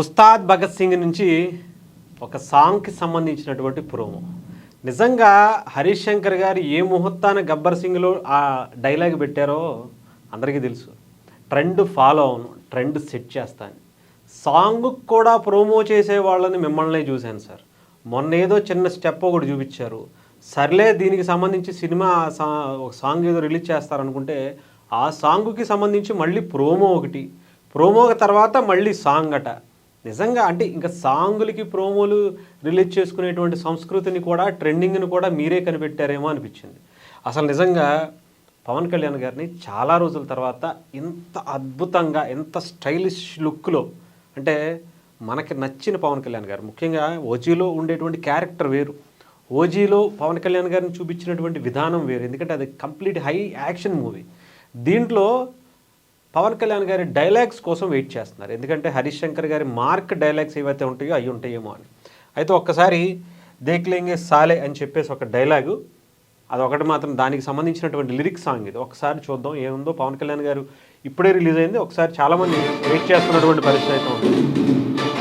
ఉస్తాద్ భగత్ సింగ్ నుంచి ఒక సాంగ్కి సంబంధించినటువంటి ప్రోమో. నిజంగా హరీష్ శంకర్ గారు ఏ ముహూర్తాన గబ్బర్ సింగ్లో ఆ డైలాగ్ పెట్టారో అందరికీ తెలుసు. ట్రెండ్ ఫాలో అవును ట్రెండ్ సెట్ చేస్తాను. సాంగ్ కూడా ప్రోమో చేసే వాళ్ళని మిమ్మల్ని చూశాను సార్. మొన్న ఏదో చిన్న స్టెప్ ఒకటి చూపించారు. సర్లే దీనికి సంబంధించి సినిమా ఒక సాంగ్ ఏదో రిలీజ్ చేస్తారనుకుంటే ఆ సాంగ్కి సంబంధించి మళ్ళీ ప్రోమో ఒకటి. ప్రోమో తర్వాత మళ్ళీ సాంగ్ అట. నిజంగా అంటే ఇంకా సాంగులకి ప్రోమోలు రిలీజ్ చేసుకునేటువంటి సంస్కృతిని కూడా ట్రెండింగ్ని కూడా మీరే కనిపెట్టారేమో అనిపించింది. అసలు నిజంగా పవన్ కళ్యాణ్ గారిని చాలా రోజుల తర్వాత ఇంత అద్భుతంగా ఎంత స్టైలిష్ లుక్లో అంటే మనకి నచ్చిన పవన్ కళ్యాణ్ గారు ముఖ్యంగా ఓజీలో ఉండేటువంటి క్యారెక్టర్ వేరు. ఓజీలో పవన్ కళ్యాణ్ గారిని చూపించినటువంటి విధానం వేరు. ఎందుకంటే అది కంప్లీట్ హై యాక్షన్ మూవీ. దీంట్లో పవన్ కళ్యాణ్ గారి డైలాగ్స్ కోసం వెయిట్ చేస్తున్నారు. ఎందుకంటే హరీష్ శంకర్ గారి మార్క్ డైలాగ్స్ ఏవైతే ఉంటాయో అవి ఉంటాయేమో అని. అయితే ఒక్కసారి దేక్లేంగే సాలే అని చెప్పేసి ఒక డైలాగు అదొకటి మాత్రం దానికి సంబంధించినటువంటి లిరిక్ సాంగ్ ఇది. ఒకసారి చూద్దాం ఏముందో. పవన్ కళ్యాణ్ గారు ఇప్పుడే రిలీజ్ అయింది. ఒకసారి చాలామంది వెయిట్ చేస్తున్నటువంటి పరిస్థితి అయితే ఉంది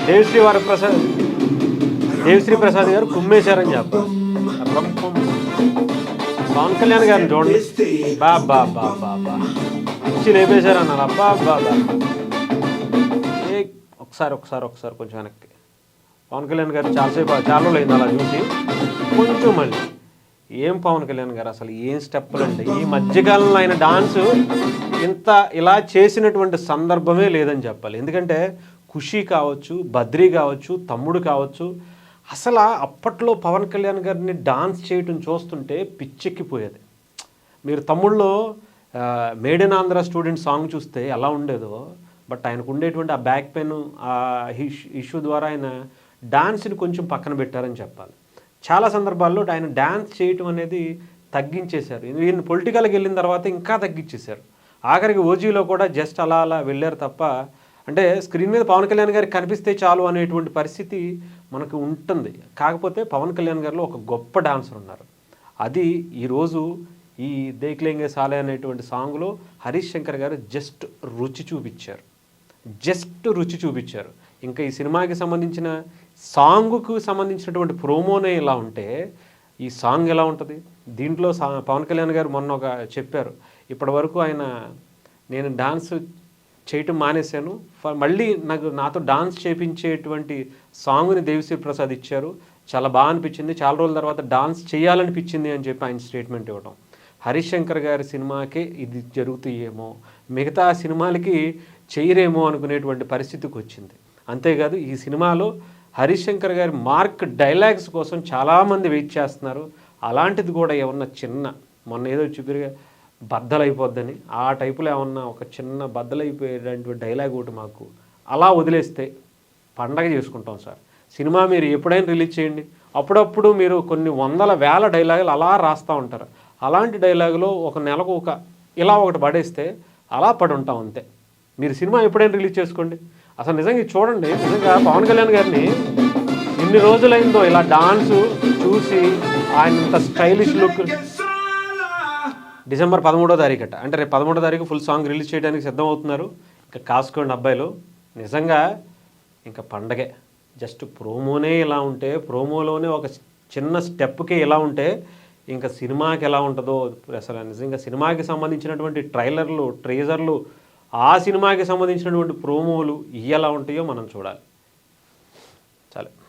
దేవిశ్రీ వరప్రసాద్ దేవిశ్రీ ప్రసాద్ గారు కుమ్మేశారని చెప్పారు పవన్ కళ్యాణ్ గారిని చూడండి. బా బా బా బా బా. ఇచ్చి లేపేశారు అన్నారు అబ్బా అబ్బా అబ్బా. ఏ ఒకసారి ఒకసారి ఒకసారి కొంచెం వెనక్కి. పవన్ కళ్యాణ్ గారు చాలాసేపు చాలా రోజులు అయింది అలా చూసి. కొంచెం మళ్ళీ. ఏం పవన్ కళ్యాణ్ గారు అసలు ఏం స్టెప్పులు అంటే ఈ మధ్యకాలంలో ఆయన డాన్సు ఇంత ఇలా చేసినటువంటి సందర్భమే లేదని చెప్పాలి. ఎందుకంటే ఖుషి కావచ్చు బద్రీ కావచ్చు తమ్ముడు కావచ్చు అసలు అప్పట్లో పవన్ కళ్యాణ్ గారిని డాన్స్ చేయటం చూస్తుంటే పిచ్చెక్కిపోయేది. మీరు తమ్ముళ్ళలో made in Andhra student song చూస్తే ఎలా ఉండేదో బట్ ఆయనకు ఉండేటువంటి ఆ బ్యాక్ పెయిన్ ఆ ఇష్యూ ద్వారా ఆయన డాన్స్ని కొంచెం పక్కన పెట్టారని చెప్పాలి. చాలా సందర్భాల్లో ఆయన డ్యాన్స్ చేయటం అనేది తగ్గించేశారు. ఈయన పొలిటికల్కి వెళ్ళిన తర్వాత ఇంకా తగ్గించేశారు. ఆఖరికి ఓజీలో కూడా జస్ట్ అలా అలా వెళ్ళారు తప్ప అంటే స్క్రీన్ మీద పవన్ కళ్యాణ్ గారికి కనిపిస్తే చాలు అనేటువంటి పరిస్థితి మనకు ఉంటుంది. కాకపోతే పవన్ కళ్యాణ్ గారిలో ఒక గొప్ప డాన్సర్ ఉన్నారు. అది ఈరోజు ఈ దేక్లేంగే సాలే అనేటువంటి సాంగ్లో హరీష్ శంకర్ గారు జస్ట్ రుచి చూపించారు. జస్ట్ రుచి చూపించారు. ఇంకా ఈ సినిమాకి సంబంధించిన సాంగ్కు సంబంధించినటువంటి ప్రోమోనే ఇలా ఉంటే ఈ సాంగ్ ఎలా ఉంటుంది? దీంట్లో సా పవన్ కళ్యాణ్ గారు మొన్న ఒక చెప్పారు. ఇప్పటి వరకు ఆయన నేను డాన్స్ చేయటం మానేశాను. మళ్ళీ నాకు నాతో డాన్స్ చేపించేటువంటి సాంగ్ని దేవిశ్రీ ప్రసాద్ ఇచ్చారు. చాలా బాగా అనిపించింది. చాలా రోజుల తర్వాత డాన్స్ చేయాలనిపించింది అని చెప్పి ఆయన స్టేట్మెంట్ ఇవ్వడం హరిశంకర్ గారి సినిమాకే ఇది జరుగుతాయేమో మిగతా సినిమాలకి చేయరేమో అనుకునేటువంటి పరిస్థితికి వచ్చింది. అంతేకాదు ఈ సినిమాలో హరిశంకర్ గారి మార్క్ డైలాగ్స్ కోసం చాలామంది వెయిట్ చేస్తున్నారు. అలాంటిది కూడా ఏమన్నా చిన్న మొన్న ఏదో చూపిరిగా బద్దలైపోద్దని. ఆ టైపులో ఏమన్నా ఒక చిన్న బద్దలైపోయేటువంటి డైలాగ్ ఒకటి మాకు అలా వదిలేస్తే పండగ చేసుకుంటాం సార్. సినిమా మీరు ఎప్పుడైనా రిలీజ్ చేయండి. అప్పుడప్పుడు మీరు కొన్ని వందల వేల డైలాగులు అలా రాస్తూ ఉంటారు. అలాంటి డైలాగులో ఒక నెలకు ఒక ఇలా ఒకటి పడేస్తే అలా పడి ఉంటాం అంతే. మీరు సినిమా ఎప్పుడైనా రిలీజ్ చేసుకోండి. అసలు నిజంగా ఇది చూడండి. నిజంగా పవన్ కళ్యాణ్ గారిని ఎన్ని రోజులైందో ఇలా డాన్స్ చూసి ఆయన ఇంత స్టైలిష్ లుక్. డిసెంబర్ పదమూడో తారీఖు అట అంటే రేపు పదమూడో తారీఖు ఫుల్ సాంగ్ రిలీజ్ చేయడానికి సిద్ధం అవుతున్నారు ఇంకా కాసుకోండి అబ్బాయిలు. నిజంగా ఇంకా పండగే. జస్ట్ ప్రోమోనే ఇలా ఉంటే ప్రోమోలోనే ఒక చిన్న స్టెప్కి ఇలా ఉంటే ఇంకా సినిమాకి ఎలా ఉంటుందో అసలు నిజంగా సినిమాకి సంబంధించినటువంటి ట్రైలర్లు ట్రేజర్లు ఆ సినిమాకి సంబంధించినటువంటి ప్రోమోలు ఇవి ఎలా ఉంటాయో మనం చూడాలి. చాలు.